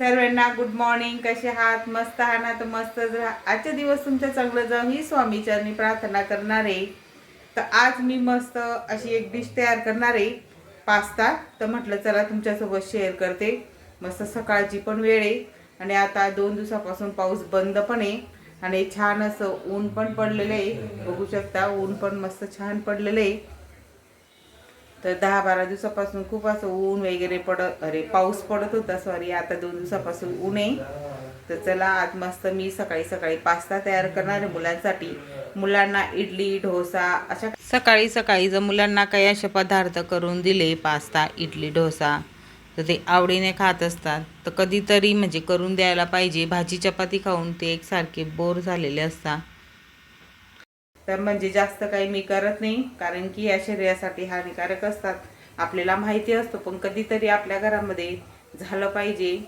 सर्वांना good morning कसे आहात? मस्त आहात ना? तर मस्तच राहा आजचा दिवस तुमच्या चांगलं जाऊ ही स्वामी चरणी प्रार्थना करणार आहे. तर आज मी मस्त अशी एक डिश तयार करणार आहे. पास्ता. तर म्हटलं चला तुमच्यासोबत शेअर करते. मस्त सकाळची पण वेळ आहे. आणि आता दोन दिवसापासून पाऊस बंद पण आहे. आणि छान असं ऊन पण पडलेलं आहे. बघू शकता ऊन पण मस्त छान पडलेलं आहे. तर दहा बारा दिवसापासून खूप असं ऊन वगैरे पडत अरे पाऊस पडत होता सॉरी आता दोन दिवसापासून ऊन आहे. तर चला आज मस्त मी सकाळी सकाळी पास्ता तयार करणार आहे मुलांसाठी. मुलांना इडली डोसा अशा सकाळी सकाळी जर मुलांना काही असे पदार्थ करून दिले पास्ता इडली डोसा तर ते आवडीने खात असतात. तर कधीतरी म्हणजे करून द्यायला पाहिजे. भाजी चपाती खाऊन ते एकसारखे बोर झालेले असतात. तर म्हणजे जास्त काही मी करत नाही कारण की या शरीरासाठी हानिकारक असतात. आपल्याला माहिती असतो पण कधीतरी आपल्या घरामध्ये झालं पाहिजे.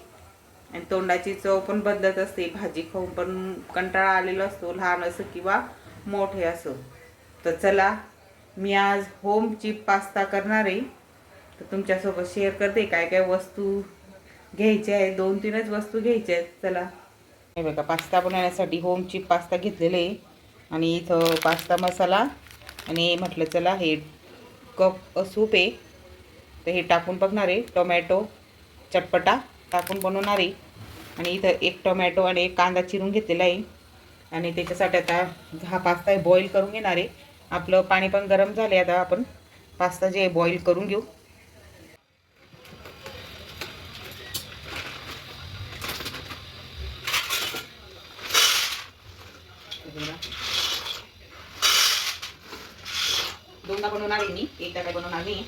आणि तोंडाची चव पण बदलत असते भाजी खाऊन पण कंटाळा आलेला असतो लहान असो किंवा मोठे असो. तर चला मी आज होम चिप पास्ता करणार आहे. तर तुमच्यासोबत शेअर करते काय काय वस्तू घ्यायच्या आहेत दोन तीनच वस्तू घ्यायच्या आहेत. चला. हे बघा पास्ता बनवण्यासाठी होम चिप पास्ता घेतलेले आहे. आणि इथं पास्ता मसाला आणि म्हटलं चला हे कप सूप आहे. तर हे टाकून बघणार आहे टोमॅटो चटपटा टाकून बनवणार आहे. आणि इथं एक टोमॅटो आणि एक कांदा चिरून घेतलेला आहे. आणि त्याच्यासाठी आता हा पास्ता आहे बॉईल करून घेणार आहे. आपलं पाणी पण गरम झाले आता आपण पास्ता जे आहे बॉईल करून घेऊ. दोनदा बनवणार आहे मी. एकदा काय बनवणार नाही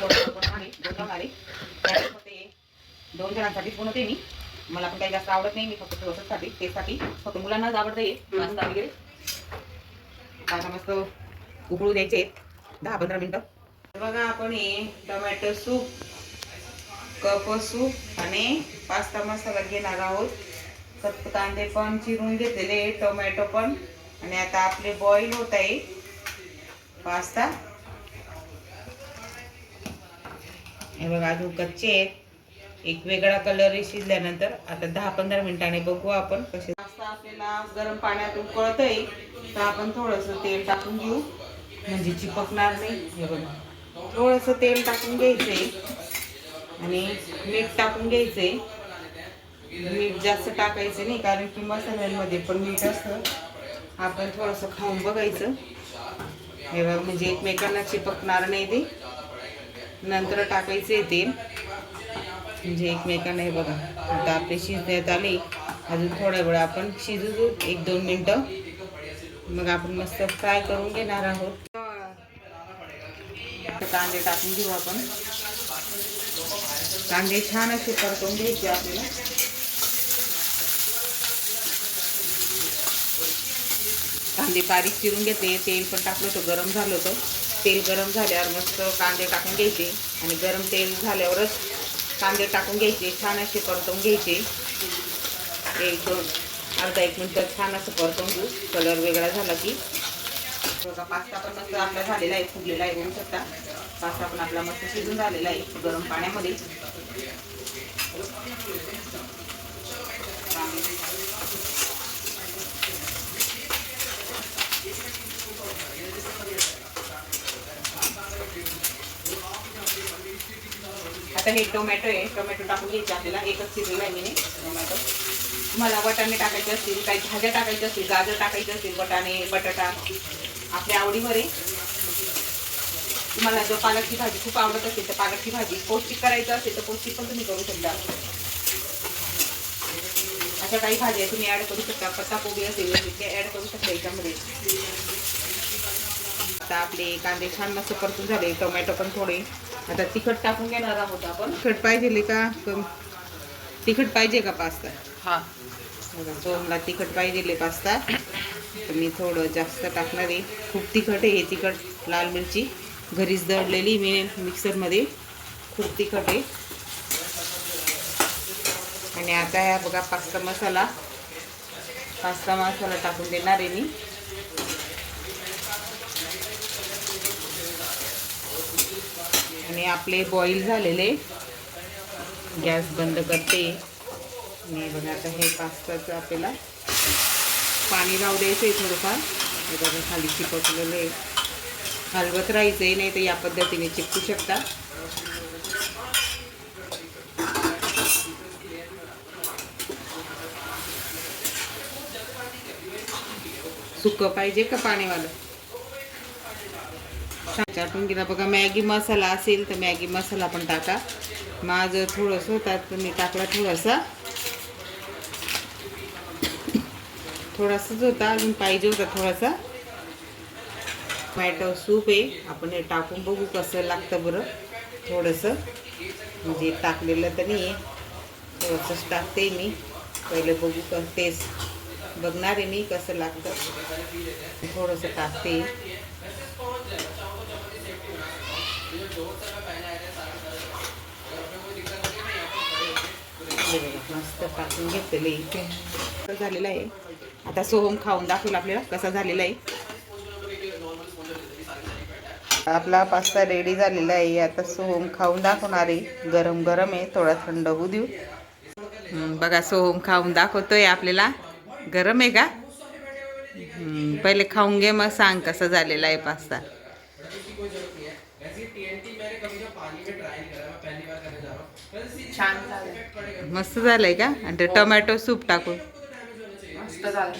बनवणार आहे. दोन बनवणार आहे. फक्त दोन जणांसाठीच बनवते मी. मला पण काही जास्त आवडत नाही. मी फक्त थोडंसाठी तेसाठी फक्त मुलांनाच आवडतं आहे पास्ता वगैरे. आता मस्त उकळू द्यायचे. आहेत दहा पंधरा मिनटं. तर बघा आपण हे टोमॅटो सूप कप सूप आणि पास्ता मसाला घेणार आहोत. कांदे पण चिरून घेतलेले टोमॅटो पण. आणि आता आपले बॉईल होत आहे. पास्ता. हे बघा अजून कच्चे आहेत. एक वेगळा कलर शिजल्यानंतर आता दहा पंधरा मिनिटाने बघू आपण कसे पास्ता आपल्याला गरम पाण्यात उकळत आहे तर आपण थोडंसं तेल टाकून घेऊ. म्हणजे चिपकणार नाही. हे बघा. थोडंसं तेल टाकून घ्यायचंय. आणि मीठ टाकून घ्यायचंय. मीठ जास्त टाकायचं नाही कारण की मसाल्यांमध्ये पण मीठ असतं. आपण थोडंसं खाऊन बघायचं. हे बघ म्हणजे एकमेकांना चिपकणार नाही ते. नंतर टाकायचे ते. तेल म्हणजे एकमेकांना हे बघा आता आपले शिजण्यात आले. अजून थोड्या वेळ आपण शिजू देऊ एक दोन मिनटं. मग आपण मस्त फ्राय करून घेणार आहोत. कांदे टाकून घेऊ आपण. कांदे छान असे परतून घ्यायचे आपल्याला. कांदे बारीक चिरून घेतले. तेल पण टाकलं होतं. गरम झालं होतं. तेल गरम झाल्यावर मस्त कांदे टाकून घ्यायचे. आणि गरम तेल झाल्यावरच कांदे टाकून घ्यायचे. छान असे परतून घ्यायचे. एक दोन अर्धा एक मिनटं छान असं परतून घेऊ. कलर वेगळा झाला की. बघा पास्ता पण मस्त आपला झालेला आहे. फुगलेला आहे बघू शकता. पास्ता पण आपला मस्त शिजून झालेला आहे. गरम पाण्यामध्ये. आता हे टोमॅटो आहे. टोमॅटो टाकून घ्यायचे आपल्याला. एकच चिरलेला आहे. मी टोमॅटो. तुम्हाला वाटाणे टाकायचे असतील काही भाज्या टाकायच्या असतील गाजर टाकायचे असतील वटाणे बटाटा. आपल्या आवडीवर आहे. तुम्हाला जर पालकची भाजी खूप आवडत असेल तर पालकची भाजी पौष्टिक करायचं असेल तर पौष्टिक पण तुम्ही करू शकता. अशा काही भाज्या तुम्ही ॲड करू शकता. पत्ता कोबी असेल ते ॲड करू शकता याच्यामध्ये. आता आपले कांदे छान मस्त परतून झाले. टोमॅटो पण थोडे. आता तिखट टाकून घेणार आहोत आपण. तिखट पाहिजे का? तिखट पाहिजे का पास्ता? हा. तो मला तिखट पाहिजे पास्ता. तर मी थोडं जास्त टाकणार आहे. खूप तिखट आहे हे तिखट. लाल मिरची. घरीच दळलेली मी मिक्सरमध्ये. खूप तिखट आहे. आणि आता ह्या बघा पास्ता मसाला. पास्ता मसाला टाकून देणार आहे मी. आणि आपले बॉईल झालेले. गॅस बंद करते. आणि बघा आता हे पास्ताचं आपल्याला पाणी राहू द्यायचं आहे थोडंफार. हे बघा खाली चिपकलेलं आहे हलवत राहायचं आहे नाही तर या पद्धतीने चिपकू शकता. सुकं पाहिजे का पाणीवालं? चाटून गेला बघा मॅगी मसाला असेल तर मॅगी मसाला पण टाका. माझं थोडंसं होतात मी टाकला थोडासा. थोडासाच होता अजून पाहिजे होता थोडासा. टोमॅटो सूप आहे. आपण हे टाकून बघू कसं लागतं बरं. थोडंसं. म्हणजे टाकलेलं तर नाही आहे थोडंसंच टाकते मी. पहिले बघू कसं टेस्ट बघणार आहे मी कसं लागतं. थोडंसं टाकते हे बघा, मस्त टाकून घेतलेलं. आहे कसं झालेलं आहे? आता सोहम खाऊन दाखवलं आपल्याला कसा झालेला आहे. आपला पास्ता रेडी झालेला आहे. आता सोहम खाऊन दाखवणार आहे. गरम गरम आहे. थोडा थंड होऊ देऊ. बघा सोहम खाऊन दाखवतोय आपल्याला. गरम आहे का? पहिले खाऊन घे मग सांग कसं झालेला आहे पास्ता छान झालं मस्त झालंय का? आणि ते टोमॅटो सूप टाकून. मस्त झालं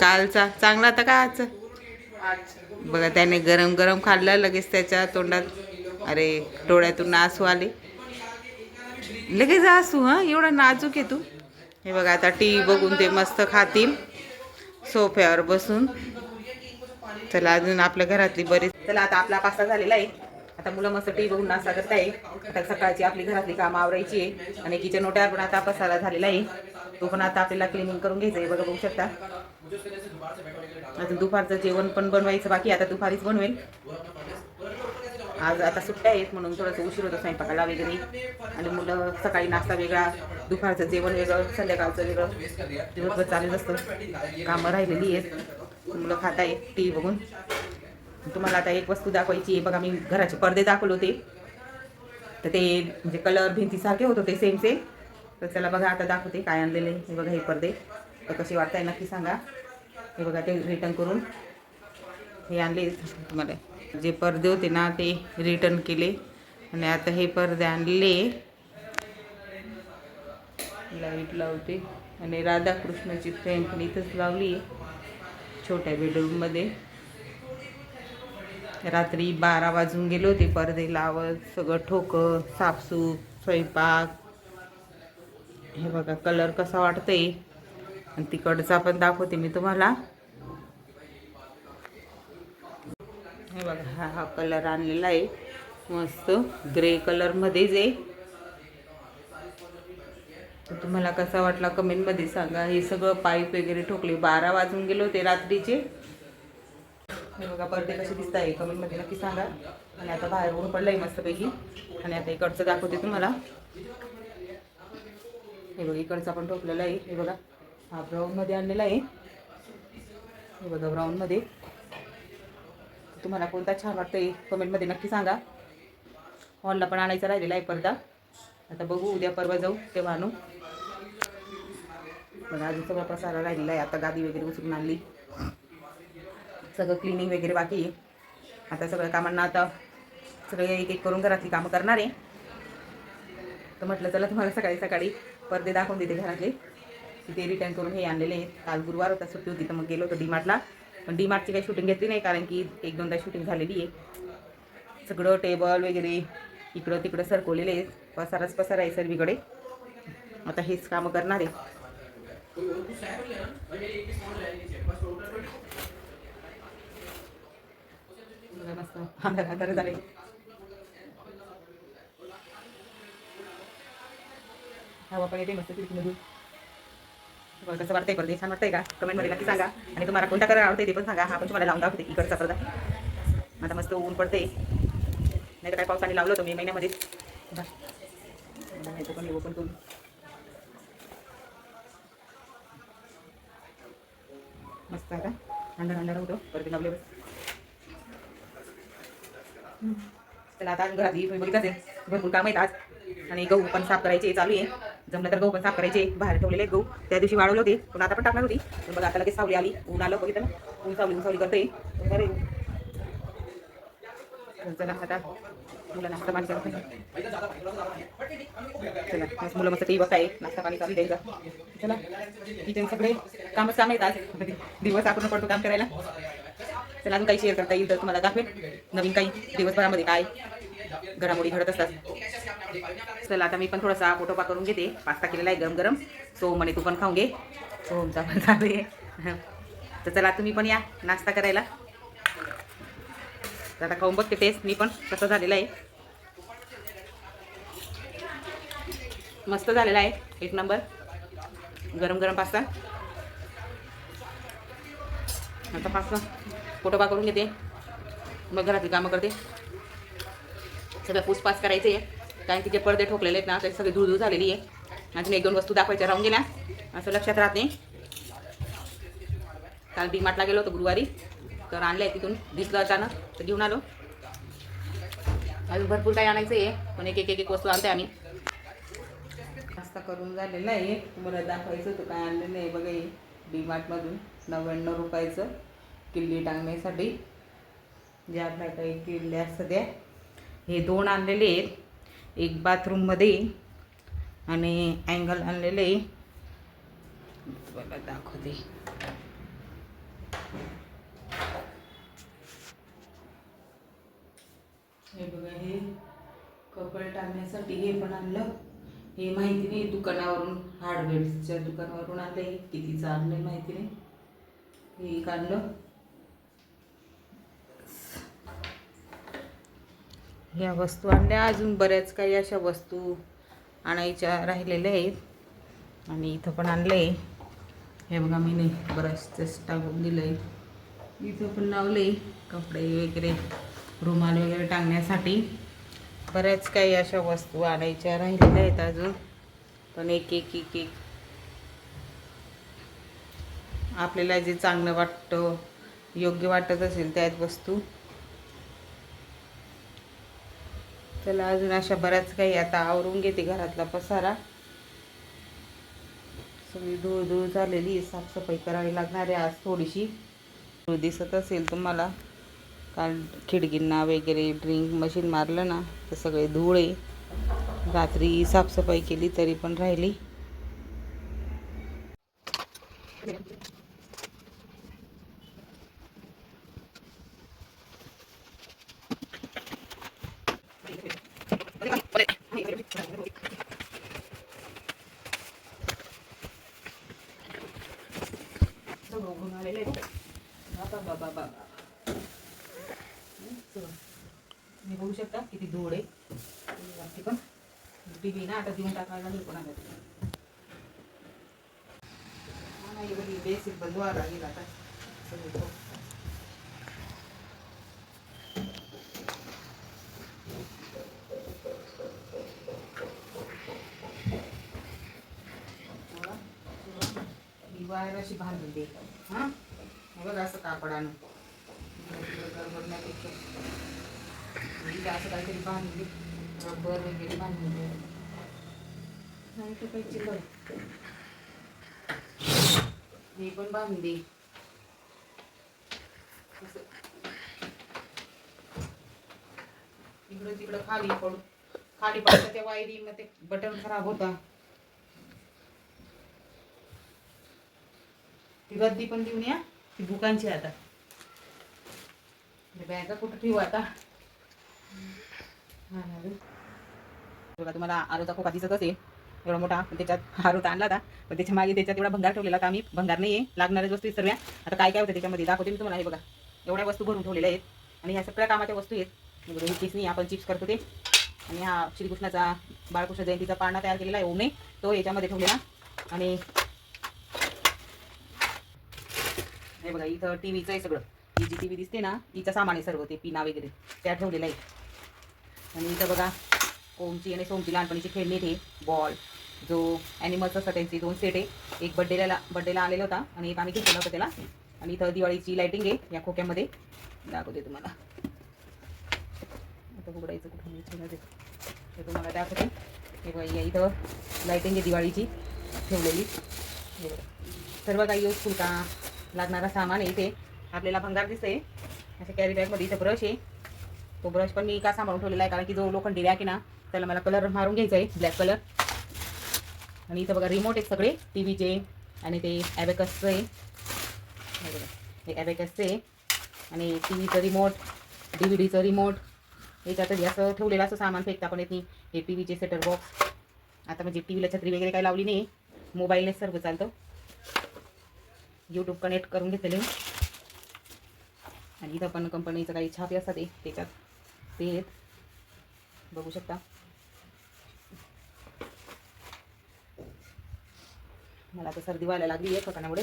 कालचा. चांगला होता का आजचा? आज बघा त्याने गरम गरम खाल्लं लगेच त्याच्या तोंडात अरे डोळ्यातून आसू आले. लगेच आसू हा? एवढा नाजूक आहे तू. हे बघा आता टी व्ही बघून ते मस्त खातील. सोफ्यावर बसून. चला अजून आपल्या घरातली बरीच चला आता आपला पास्ता झालेला आहे. आता मुलं मस्त टी बघून नाश्ता करताय. आता सकाळची आपली घरातली कामं आवरायची आहे. आणि किचन ओट्यावर पण आता पसारा झालेला आहे. तो पण आता आपल्याला क्लिनिंग करून घ्यायचं आहे बघा बघू शकता. अजून दुपारचं जेवण पण बनवायचं बाकी. आता दुपारीच बनवेल. आज आता सुट्ट्या आहेत म्हणून थोडंसं उशीर होतं स्वयंपाकाला वगैरे. आणि मुलं सकाळी नाश्ता वेगळा दुपारचं जेवण वेगळं संध्याकाळचं वेगळं. दिवसभर चालूच असतं कामं राहिलेली आहेत. मुलं खात आहेत टी व्ही बघून. तुम्हाला आता एक वस्तू दाखवायची आहे. बघा मी घराचे पडदे दाखवले होते. तर ते म्हणजे कलर भिंतीसारखे होत होते सेम सेम तर त्याला बघा आता दाखवते काय आणलेले हे बघा हे पडदे. तर कसे वाटताय नक्की सांगा. हे बघा ते रिटर्न करून. हे आणले तुम्हाला. जे पडदे होते ना ते रिटर्न केले. आणि आता हे पडदे आणले. लाइट लावते. आणि राधाकृष्णाची फ्रेम पण इथंच लावली आहे. छोट्या बेडरूममध्ये रात्री बारा वाजून गेले होते पडदे लावत सगळं ठोकं साफसूफ स्वयंपाक. हे बघा कलर कसा वाटतंय? आणि तिकडचा पण दाखवते मी तुम्हाला. हे बघा हा हा कलर आणलेला आहे. मस्त ग्रे कलरमध्येच आहे. तर तुम्हाला कसा वाटला कमेंटमध्ये सांगा. हे सगळं पाईप वगैरे ठोकले. बारा वाजून गेले होते रात्रीचे. हे बघा बर्थडे कसे दिसत आहे कमेंटमध्ये नक्की सांगा. आणि आता बाहेर ऊन आहे मस्तपैकी. आणि आता इकडचं दाखवते तुम्हाला. हे बघा इकडचं पण ठोकलेला आहे. हे बघा हा ब्राऊनमध्ये आणलेला आहे. हे बघा ब्राऊनमध्ये तुम्हाला कोणता छान वाटतंय कमेंटमध्ये नक्की सांगा. हॉलला पण आणायचा राहिलेला आहे पडदा. आता बघू उद्या परवा जाऊ तेव्हा आणू. पण अजून सगळा पसारा राहिलेला आहे. आता गादी वगैरे उचलून आणली. सगळं क्लिनिंग वगैरे बाकी आहे. आता सगळ्या कामांना आता सगळे एक एक करून घरातली कामं करणार आहे. तर म्हटलं चला तुम्हाला सकाळी सकाळी पडदे दाखवून देते घरातले. तिथे रिटर्न करून हे आणलेले आहेत. काल गुरुवार होता सुट्टी होती तर मग गेलो होतो डीमार्टला पण डीमार्टची काही शूटिंग घेतली नाही कारण की एक दोनदा शूटिंग झालेली आहे. सगळं टेबल वगैरे इकडं तिकडं सरकवलेले आहेत. पसाराच पसारा आहे सर्वीकडे. आता हेच कामं करणार आहे. मस्त अंधार झाले हवा पण येते मस्त खिडकीमधून बरं कसं वाटतंय पडदे छान वाटतंय का कमेंटमध्ये नक्की सांगा आणि तुम्हाला कोणता कलर आवडते ते पण सांगा हा पण तुम्हाला लावून दाखवते इकडचा पडदा आता मस्त ऊन पडते नाही तर काय पावसाने लावलं होतं मी महिन्यामध्ये पण ओपन करून मस्त आता अंडर अंडर होतो परत लावले बस त्याला आता घरातली तुम्ही बघितलंच आहे भरपूर काम आहेत आज. आणि गहू पण साफ करायचे चालू आहे. जमलं तर गहू पण साफ करायचे. बाहेर ठेवलेले आहेत गहू. त्या दिवशी वाढवले होते पण आता पण टाकणार होती. पण बघा आता लगेच सावली आली. ऊन आलं बघितलं ना? ऊन सावली ऊन सावली करते चला आता मुलं नाश्ता पाणी करते. चला मस्त मुलं मस्त टी बघताय. नाश्ता पाणी चालू द्यायचा चला किचन सगळे कामच काम येतात आज. दिवस आपण पडतो काम करायला. चला अजून काही शेअर करता येईल तर तुम्हाला दाखवेल नवीन काही दिवसभरामध्ये काय घडामोडी घडत असतात. चला आता मी पण थोडासा फोटोपा करून घेते. पास्ता केलेला आहे गरम गरम सो म्हणे तू पण खाऊन घे. हो, सोमचा पण चालू आहे तर चला तुम्ही पण या नाश्ता करायला. तर आता खाऊन बघते टेस्ट मी पण कसं झालेलं आहे. मस्त झालेला आहे. एक नंबर गरम गरम पास्ता. आता पास्ता. फोटोपा करून घेते. मग घरातली कामं करते. सगळं पूसपास करायचे आहे कारण की जे पडदे ठोकलेले आहेत ना त्याची सगळी धुळधूळ झालेली आहे. अजून एक दोन वस्तू दाखवायच्या राहून गेल्या. असं लक्षात राहत नाही. काल डी मार्टला गेलो होतो गुरुवारी. तर आणलंय तिथून. दिसलं अचानक. तर घेऊन आलो. अजून भरपूर काही आणायचं आहे पण एक एक एक एक वस्तू आणते आम्ही. नाश्ता करून झालेला आहे तुम्हाला दाखवायचं होतं. काय आणलेलं आहे बघा डी मार्टमधून नव्याण्णव रुपयाचं. किल्ली टांगण्यासाठी. जे आपल्या काही किल्ल्या सध्या हे दोन आणलेले आहेत. एक बाथरूममध्ये आणि अँगल आणलेले आहे. मला दाखवते. हे बघा हे कपडे टाकण्यासाठी हे पण आणलं. हे माहिती नाही दुकानावरून हार्डवेअरच्या दुकानावरून आणलं हे कितीचं आणलं माहिती नाही. हे एक आणलं. ह्या वस्तू आणल्या अजून बऱ्याच काही अशा वस्तू आणायच्या राहिलेल्या आहेत. आणि इथं पण आणलं आहे हे बघा मी नाही बरंच टाकून दिलं आहे इथं पण लावलं आहे कपडे वगैरे रुमाल वगैरे टांगण्यासाठी. बऱ्याच काही अशा वस्तू आणायच्या राहिलेल्या आहेत अजून. पण एक एक एक एक. आपल्याला जे चांगलं वाटतं योग्य वाटत असेल त्यात वस्तू. चला अजून अशा बऱ्याच काही आता आवरून घेते घरातला पसारा. सगळी धूळ धूळ झालेली साफसफाई करावी लागणार आहे आज थोडीशी. धूळ दिसत असेल तुम्हाला काल खिडकींना वगैरे ड्रिंक मशीन मारलं ना तर सगळे धूळ आहे. रात्री साफसफाई केली तरी पण राहिली सगळं उघडून आलेलं आहे बाबा बाबा बाबा तुम्ही बघू शकता किती धूळ आहे. वरती पण टी ना आता देऊन टाकायला नाही कोणाला नाही बेसिक बंद व्हायला लागेल आता. सगळं वायर अशी बांधून दे हां? बघ असं कापडानं. आणून गडबडण्यापेक्षा. इथं असं काहीतरी बांधून दे रबर वगैरे बांधून दे नाही तर काही चिल्लर हे पण बांधून दे इकडं तिकडं खाली पडू खाली पडतं त्या वायरी मग ते बटन खराब होता ती रद्दी पण देऊन या ती बुकांची आता. म्हणजे बॅगा कुठं ठेवू आता? बघा तुम्हाला आरोचा खोका दिसत असेल एवढा मोठा त्याच्यात आरोचा आणला होता. पण त्याच्यामागे त्याच्यात एवढा भंगार ठेवलेला का आम्ही भंगार नाही आहे लागणाऱ्या वस्तू सर्व. आता काय काय होतं त्याच्यामध्ये? दाखवते मी तुम्हाला हे बघा. एवढ्या वस्तू भरून ठेवलेल्या आहेत. आणि ह्या सगळ्या कामाच्या वस्तू आहेत. म्हणजे बघा, ही आपण चिप्स करतो ते. आणि हा श्रीकृष्णाचा बाळकृष्ण जयंतीचा पाळणा तयार केलेला आहे ओमे. तो याच्यामध्ये ठेवलेला. आणि हे बघा इथं टीव्हीचं आहे सगळं. ही जी टी व्ही दिसते ना तिचं सामान आहे सर्व ते पिना वगैरे. त्या ठेवलेलं आहे. आणि इथं बघा ओमची आणि सोमची लहानपणीची खेळणी ते बॉल जो ॲनिमल्स असतात त्यांचे दोन सेट आहे एक बड्डेला बड्डेला आलेला होता आणि एक आम्ही घेतलेला होता त्याला. आणि इथं दिवाळीची लायटिंग आहे या खोक्यामध्ये. दाखवते तुम्हाला. आता उघडायचं कुठून ते तुम्हाला दाखवते. हे बघा या इथं लाईटिंग आहे दिवाळीची ठेवलेली. हे सर्व काही युजफुल का लागणारा सामान आहे इथे. आपल्याला भंगार दिसते अशा कॅरी बॅगमध्ये इथं ब्रश आहे. तो ब्रश पण मी का सांभाळून ठेवलेला आहे कारण की जो लोखंडी रॅक आहे ना त्याला मला कलर मारून घ्यायचा आहे ब्लॅक कलर आणि इथं बघा रिमोट आहेत सगळे टी व्हीचे आणि ते ॲबेकसचं आहे हे ॲबेकसचं आहे आणि टी व्हीचं रिमोट डी व्ही डीचं रिमोट याच्यातही असं ठेवलेलं असं सामान फेकता पण येत नाही. हे टी व्हीचे सेटर बॉक्स आता म्हणजे टी व्हीला छत्री वगैरे काही लावली नाही. मोबाईलने सर्व चालतं. यूट्यूब कनेक्ट करून घेतलेले. आणि इथं पण कंपनीचं काही छापे असतात त्याच्यात. ते आहेत. बघू शकता. मला तर सर्दी व्हायला लागली आहे फकाण्यामुळे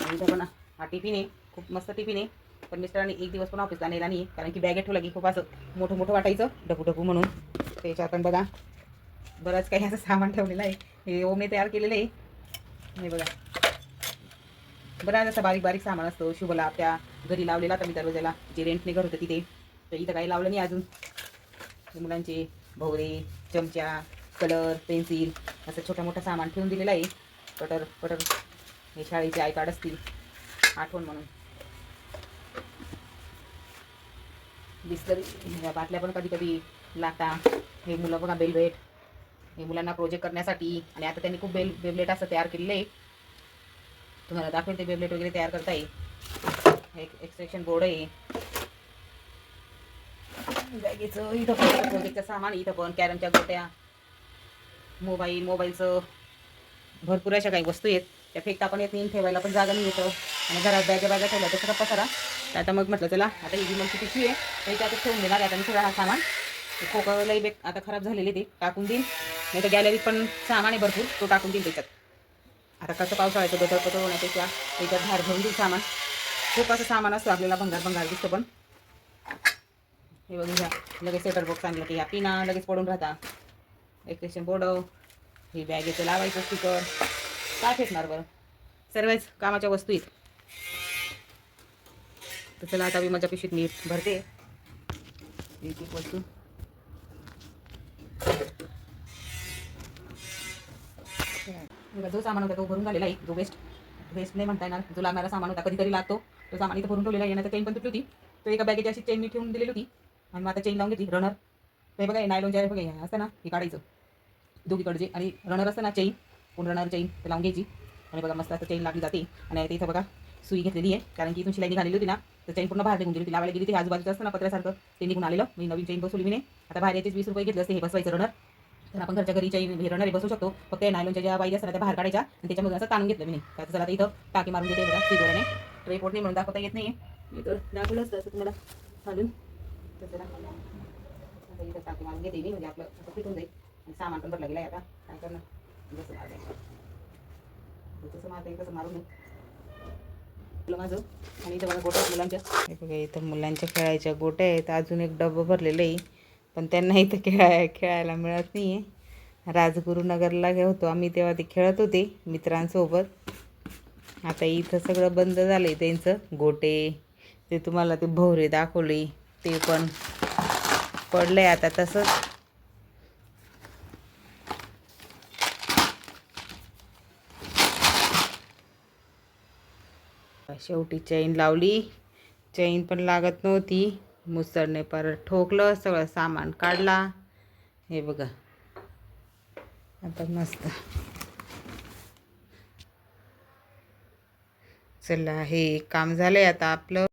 आणि इथं पण हा टिफिन आहे. खूप मस्त टिफिन आहे. पण मिस्टरांनी एक दिवस पण ऑफिसला नेला नाही कारण की बॅगेत ठेवला की खूप असं मोठं मोठं वाटायचं. डबू डबू म्हणून. त्याच्यात पण बघा. बरंच काही असं सामान ठेवलेलं आहे. हे ओमने तयार केलेलं आहे. हे बघा. बरं असा बारीक बारीक सामान असतो शुभला त्या घरी लावलेला तर मी दरवाजाला जे रेंटने घर होतं तिथे. तर इथं काही लावलं नाही अजून. हे मुलांचे भोवरे चमचा कलर पेन्सिल असं छोटा मोठं सामान ठेवून दिलेलं आहे. Cutter cutter. हे शाळेचे आय कार्ड असतील. आठवण म्हणून. बिस्लरी बाटल्या पण कधी कधी लाता. हे मुलं बघा बेलवेट हे मुलांना प्रोजेक्ट करण्यासाठी. आणि आता त्यांनी खूप बेल बेबलेट असं तयार केलेलं आहे. तुम्हाला दाखवेल ते बेबलेट वगैरे तयार करता येईल. एक एक्सटेक्शन बोर्ड आहे. बॅगेचं इथं पण प्रोजेक्टचं सामान आहे, इथं पण कॅरमच्या गोट्या मोबाईल मोबाईलचं भरपूर अशा काही वस्तू आहेत. त्या फेकता पण येत नाही ठेवायला पण जागा नाही येतं. आणि घरात बॅगा बॅगा ठेवल्या तर सगळं पसारा. तर आता मग म्हटलं चला आता ही मग पिशवी आहे तर त्यातच ठेवून देणार आता मी सगळा हा सामान. ते खोकलंही बेक आता खराब झालेली ते टाकून देईन. नाही तर गॅलरीत पण सामान आहे भरपूर तो टाकून देईन त्याच्यात. आता कसं पावसाळ्याचं गटर पदळ होण्यापेक्षा त्याच्यात बाहेर घेऊन देऊ सामान. खूप असं सामान असतो आपल्याला भंगार भंगार दिसतं पण. हे बघून घ्या लगेच सेटर बॉक्स आणलं की ह्या पिना लगेच पडून राहता. एक्सटेशन बोर्ड हे बॅगेचं लावायचं स्टिकर काय फेकणार बरं? सर्वच कामाच्या वस्तू आहेत. तर चला आता मी माझ्या पिशवीत मी भरते. एक एक वस्तू. बघा, जो सामान होता तो भरून झालेला आहे जो वेस्ट वेस्ट नाही म्हणता येणार जो लागणारा सामान होता कधीतरी लागतो तो सामान इथं भरून ठेवलेला आहे. नाही चेन पण तुटली होती. तो एका बॅगेची अशी चेन मी ठेवून दिलेली होती. आणि मग आता चेन लावून घेतली रनर ते बघा नायलॉनच्या आहे बघा असं असतं ना हे काढायचं. दोघीकडचे आणि रनर असतं ना चेन कोण रनर चेन ते लावून घ्यायची. आणि बघा मस्त असं चेन लागली जाते. आणि आता इथं बघा सुई घेतलेली आहे. कारण की इथून शिलाई निघालेली होती ना तर चेन पूर्ण बाहेर निघून गेली होती. लावायला गेली ती आजूबाजूचं असतं ना पत्र्यासारखं ते निघून आलेलं. मी नवीन चेन बसवली मी नाही. आता बाहेर याचेच वीस रुपये घेतले असते हे बसवायचं रनर तर आपण घरच्या घरी चेन हे रनर शकतो. फक्त या नायलॉनच्या ज्या बाई असतात त्या बाहेर काढायच्या आणि त्याच्यामध्ये असं ताणून घेतलं मी नाही. तर चला आता इथं टाकी मारून देते बघा सिजोऱ्याने ट्रे पोट नाही म्हणून दाखवता येत नाही मी तर दाखवलं तसं असं तुम्हाला घालून. तर चला. आता इथं टाकी मारून घेते मी म्हणजे आपलं असं फिटून जाईल. आणि सामान पण भरलं गेलं आहे आता. काय करणार? जसं मारता जसं मारता तसं मारून नाही माझं. आणि इथं बघा गोट्या मुलांच्या. हे बघा इथं मुलांच्या खेळायच्या गोट्या आहेत. अजून एक डबं भरलेलं आहे. पण त्यांना इथं खेळाय खेळायला मिळत नाही आहे राजगुरुनगरला होतो आम्ही तेव्हा ते खेळत होते मित्रांसोबत. आता इथं सगळं बंद झालं आहे त्यांचं. गोटे ते तुम्हाला ते भोवरे दाखवले ते पण पडलं आहे आता तसंच. शेवटी चैन लावली. चैन पण लागत नव्हती. मुसळणे परत ठोकलं सगळं सामान काढला. हे बघा. आता मस्त. चला हे काम झालंय आता आपलं.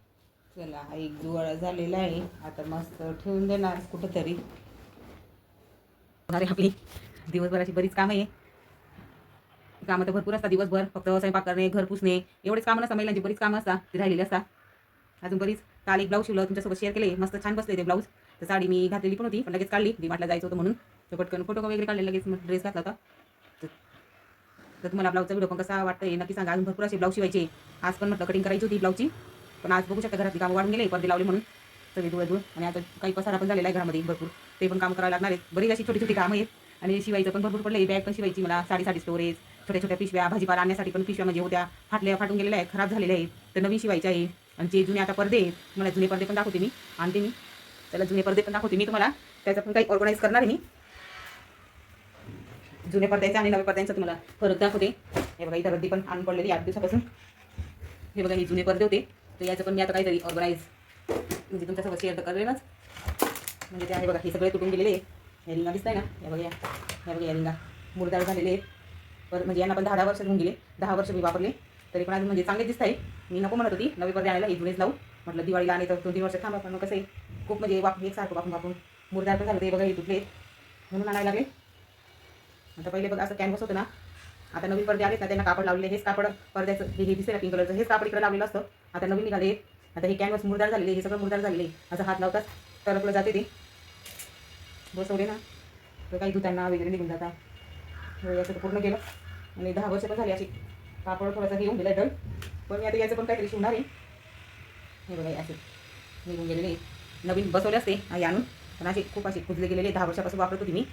चला हा एक जुवाळा झालेला आहे. आता मस्त ठेवून देणार कुठंतरी. अरे आपली. दिवसभराची बरीच कामं आहे. कामं तर भरपूर असतात दिवसभर. फक्त स्वयंपाक करणे घर पुसणे एवढेच कामं नसतात महिलांची बरीच कामं असतात ती राहिलेली असतात. अजून बरीच. काल एक ब्लाऊज शिवलं तुमच्यासोबत शेअर केले मस्त छान बसले ते ब्लाऊज तर साडी मी घातलेली पण होती पण लगेच काढली. मी वाटला जायचं होतं म्हणून. तर पटकन फोटो वगैरे काढले लगेच ड्रेस घातला होता. तर- तुम्हाला ब्लाऊजचा व्हिडिओ पण कसा वाटतं हे नक्की सांगा. अजून भरपूर असे ब्लाऊज शिवायचे. आज पण म्हटलं कटिंग करायची होती ब्लाऊजची पण आज बघू शकता घरातली कामं वाढून गेले. पडदे लावले म्हणून. सगळे धुळे धुळ आणि आता काही पसारा पण झालेला आहे घरामध्ये भरपूर. ते पण काम करायला लागणार आहेत. बरीच अशी छोटी छोटी कामं आहेत. आणि शिवायचं पण भरपूर पडले बॅग पण शिवायची मला. साडीसाठी स्टोरेज छोट्या छोट्या पिशव्या. भाजीपाला आणण्यासाठी पण पिशव्या म्हणजे होत्या. फाटल्या फाटून गेलेल्या आहेत. खराब झालेल्या आहेत. तर नवीन शिवायच्या आहे. आणि जे जुने आता पडदे आहेत मला जुने पडदे पण दाखवते मी आणते मी. त्याला जुने पडदे पण दाखवते मी तुम्हाला. त्याचं पण काही ऑर्गनाईज करणार आहे मी. जुने पडद्याचा आणि नव्या पडद्यांचा तुम्हाला फरक दाखवते. हे बघा इथं रद्दी पण आणून पडलेली आठ दिवसापासून. हे बघा हे जुने पडदे होते. तर याचं पण मी आता काहीतरी ऑर्गनाईज म्हणजे तुमच्यासोबत शेअर तर करेलच. म्हणजे ते आहे बघा हे सगळे तुटून गेलेले हे रिंगा दिसत आहे ना? या बघा या. बघा या रिंगा मुरदार झालेले आहेत. पर म्हणजे यांना पण दहा दहा वर्ष घेऊन गेले. दहा वर्ष मी वापरले. तरी पण अजून म्हणजे चांगले दिसत आहे. मी नको म्हणत होती नवे पडदे आणायला हे जुनेच लावू. म्हटलं दिवाळीला आणि तर दोन तीन वर्ष थांबा पण मग कसं आहे खूप म्हणजे वाप एकसारखं वापरून वापरून मुरदार पण झालं ते बघा हे तुटले म्हणून आणायला लागले. आता पहिले बघा असं कॅनव्हस होतं ना आता नवीन पडदे आलेत ना त्यांना कापड लावले हेच कापड पडद्याचं हे हे दिसेल पिंक कलरचं हेच कापड इकडे लावलेलं असतं. आता नवीन निघाले आता हे कॅनव्हस मुरदार झालेले हे सगळं मुरदार झालेले असं हात लावतात तरपलं जाते ते. बसवले ना. तर काही धुतांना वगैरे निघून जाता असं पूर्ण गेलं आणि दहा वर्ष पण झाली अशी. कापड थोडासा घेऊन गेला डल. पण मी आता याचं पण काहीतरी शिवणार आहे. हे बघा असे निघून गेलेले नवीन बसवले असते आई आणून पण असे खूप असे कुजले गेलेले दहा वर्षापासून वापरत होती मी.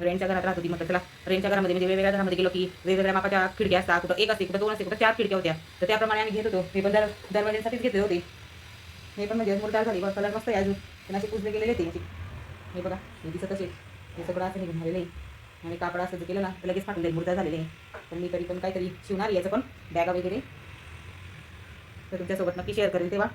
रेंटच्या घरात राहत होती म्हटलं चला. रेंटच्या घरामध्ये म्हणजे वेगवेगळ्या घरामध्ये गेलो की वेगवेगळ्या मापाच्या खिडक्या असतात. कुठं एक असते कुठं दोन असते कुठं चार खिडक्या होत्या. तर त्याप्रमाणे आम्ही घेत होतो. हे पण दर दरवाज्यासाठीच घेतले होते. हे पण म्हणजे मुलतार झाली. बघ कलर मस्त आहे अजून. पण असे कुजले गेलेले ते. हे बघा हे दिसत असेल. हे सगळं असं निघून झालेलं आहे. आणि कापड असं जर केलं ना तर लगेच फाटून जाईल मुर्दा झालेले पण तर मी तरी पण काहीतरी शिवणार याचं पण बॅगा वगैरे. तर तुमच्यासोबत नक्की शेअर करेल तेव्हा.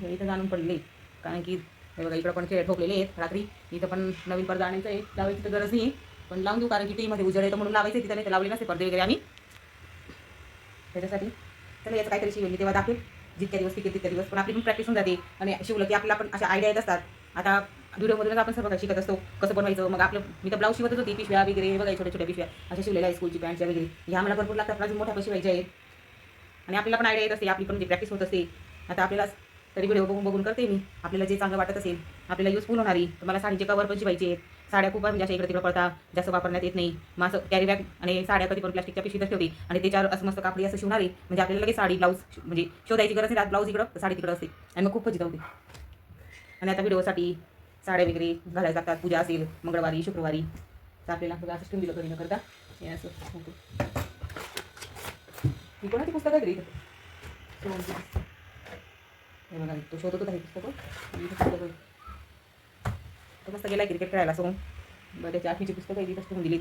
हे इथं जाणून पडले. कारण की हे बघा इकडं पण खेळ ठोकलेले आहेत. रात्री इथं पण नवीन पडदा आणायचं आहे. लावायची तर गरज नाही पण लावून देऊ कारण की टीमध्ये उजेड येतं म्हणून लावायचं आहे तिथं नाही तर लावले नसते पडदे वगैरे आम्ही. त्याच्यासाठी तर याचं काहीतरी शिवेल मी तेव्हा दाखवेल. जितक्या दिवस टिकेल तितक्या दिवस. पण आपली पण प्रॅक्टिस होऊन जाते. आणि शिवलं की आपल्याला पण अशा आयडिया येत असतात. आता व्हिडिओमधूनच आपण सर्व काही शिकत असतो? कसं बनवायचं? मग आपलं मी तर ब्लाऊज शिवतच होती पिशव्या वगैरे बघा छोट्या छोट्या पिशव्या. अशा शिवलेल्या आहे स्कूलची पॅन्टच्या वगैरे. ह्या मला भरपूर लागतात अजून मोठ्या पण शिवायच्या आणि आपल्याला पण आयडिया येत असते आपली पण म्हणजे प्रॅक्टिस होत असते. आता आपल्याला तरी व्हिडिओ बघून बघून करते मी. आपल्याला जे चांगलं वाटत असेल आपल्याला युजफुल होणारी तर मला साडीचे कवर पण शिवायचे आहेत. साड्या खूप म्हणजे अशा इकडे तिकडे पडतात जास्त वापरण्यात येत नाही. मग असं कॅरी बॅग आणि साड्या कधी पण प्लास्टिकच्या पिशवीतच ठेवते. आणि त्याच्यावर असं मस्त कापडी असं शिवणारी म्हणजे आपल्याला लगेच साडी ब्लाऊज म्हणजे शोधायची गरज नाही. ब्लाऊज इकडं साडी तिकडं असते. आणि मग खूप फजित होते. आणि आता व्हिडिओसाठी साड्या वगैरे घालायला लागतात पूजा असेल मंगळवारी शुक्रवारी. तर आपल्याला बघा सिस्टम दिलं तरी न करता. हे असं ही कोणाची पुस्तकं आहे तरी हे बघा तो शोधत होता हे पुस्तकं इथं तो मस्त गेला क्रिकेट खेळायला सोहम. बरं त्याची आठवीची पुस्तकं आहे तिथंच ठेवून दिली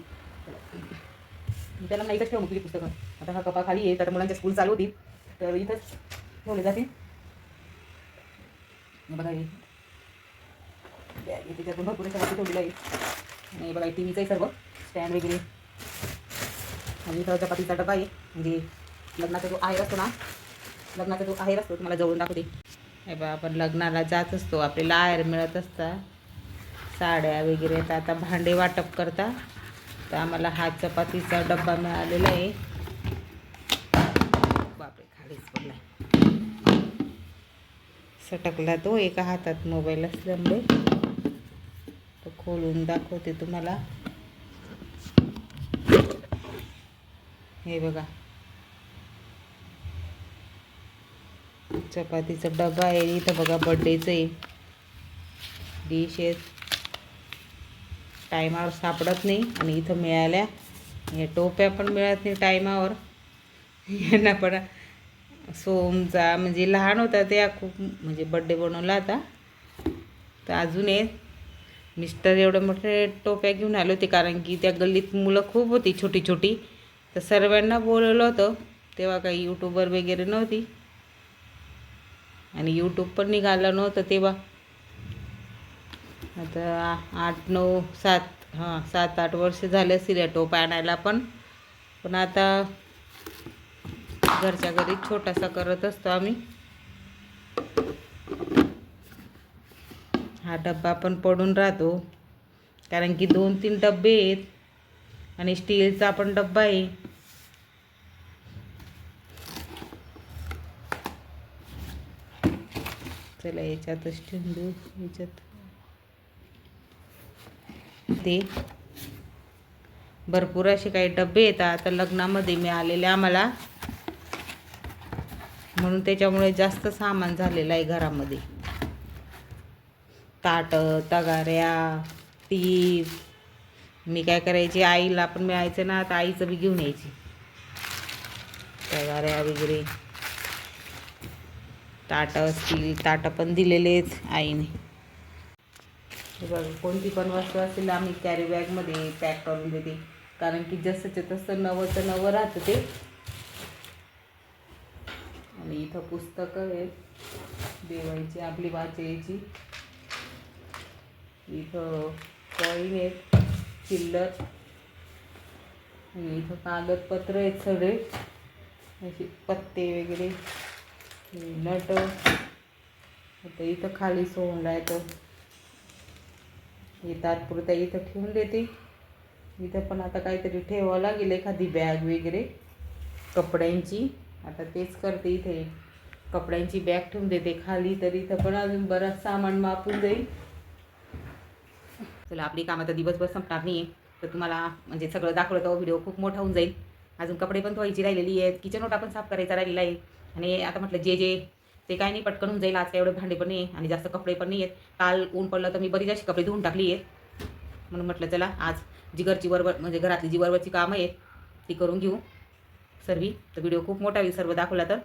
मी त्याला नाही इथंच ठेवून तुझी पुस्तकं. आता हा कपा खाली आहे तर मुलांच्या स्कूल चालू होती तर इथंच ठेवले जातील. बघा हे बॅग आहे त्याच्यातून भरपूर सगळं ठेवलेलं आहे आणि बघा टी व्हीचं आहे सर्व. स्टँड वगैरे. आणि इथं चपातीचा डबा आहे. म्हणजे लग्नाचा जो आहेर असतो ना लग्नाचा जो आहेर असतो तुम्हाला जवळून दाखवते. हे बा आपण लग्नाला जात असतो. आपल्याला आहेर मिळत असतात. साड्या वगैरे तर आता भांडे वाटप करता. तर आम्हाला हा चपातीचा डब्बा मिळालेला आहे. बापरे खालीच पडला सटकला तो एका हातात मोबाईल असल्यामुळे. खोलून दाखवते तुम्हाला. हे बघा. चपातीचा डबा आहे इथं बघा बड्डेचं आहे. डिश आहेत. टायमावर सापडत नाही आणि इथं मिळाल्या. या टोप्या पण मिळत नाही टायमावर यांना पण सोमचा म्हणजे लहान होता त्या खूप म्हणजे बड्डे बनवला होता. तर अजून आहे मिस्टर एवढे मोठे टोप्या घेऊन आले होते कारण की त्या गल्लीत मुलं खूप होती छोटी छोटी. तर सर्वांना बोलवलं होतं तेव्हा काही यूट्यूबर वगैरे नव्हती. आणि यूट्यूब पण निघालं नव्हतं तेव्हा. आता आठ नऊ सात हां सात आठ वर्ष झाले असतील या टोप आणायला पण. पण आता घरच्या घरी छोटासा करत असतो आम्ही. हा डब्बा पण पडून राहतो. कारण की दोन तीन डब्बे आहेत आणि स्टीलचा पण डब्बा आहे. चला याच्यातच ठेवून देऊ याच्यात. ते. भरपूर असे काही डबे येतात आता लग्नामध्ये मिळालेले आम्हाला. म्हणून त्याच्यामुळे जास्त सामान झालेलं आहे घरामध्ये. ताटं तगाऱ्या टीप मी काय करायची? आईला पण मिळायचं ना आता आईचं बी घेऊन यायची. तगाऱ्या वगैरे. ताटं असतील ताटं पण दिलेलेच आईने. बघ बघा कोणती पण वस्तू असेल आम्ही कॅरी बॅगमध्ये पॅक करून देते कारण की जसंच्या तसं नवंचं नवं राहतं ते. आणि इथं पुस्तकं आहेत. देवायची आपली वाचायची इथं कॉईन आहेत चिल्लर. इथं कागदपत्र आहेत सगळे. असे पत्ते वगैरे नट. आता इथं खाली सोंडला आहे तर हे तात्पुरता इथं ठेवून देते. इथं पण आता काहीतरी ठेवावं लागेल एखादी बॅग वगैरे. कपड्यांची. आता तेच करते इथे. कपड्यांची बॅग ठेवून देते. खाली तर इथं पण अजून बरंच सामान मापून जाईल. चला आपली कामं तर दिवसभर संपणार नाही आहे तर तुम्हाला म्हणजे सगळं दाखवलं तर व्हिडिओ हो, खूप मोठा होऊन जाईल. अजून कपडे पण धुवायची राहिलेली आहेत किचन ओटा पण साफ करायचा राहिलेला आहे. आणि आता म्हटलं जे जे ते काय नाही पटकन होऊन जाईल. आज काय एवढे भांडे पण नाही आहे आणि जास्त कपडे पण नाही आहेत. काल ऊन पडलं तर मी बरीच अशी कपडे धुवून टाकली आहेत. म्हणून म्हटलं चला आज जी घरची बरोबर म्हणजे घरातली जी बरोबरची कामं आहेत ती करून घेऊ. सर्वी तर व्हिडिओ खूप मोठा होईल सर्व दाखवला तर.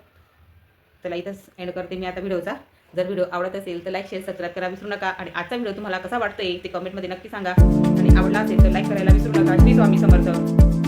चला इथंच एंड करते मी आता व्हिडिओचा जर व्हिडिओ आवडत असेल तर लाईक शेअर सबस्क्राईब करा विसरू नका. आणि आजचा व्हिडिओ तुम्हाला कसा वाटतोय ते कमेंटमध्ये नक्की सांगा. आणि आवडला असेल तर लाईक करायला विसरू नका. श्री स्वामी समर्थ.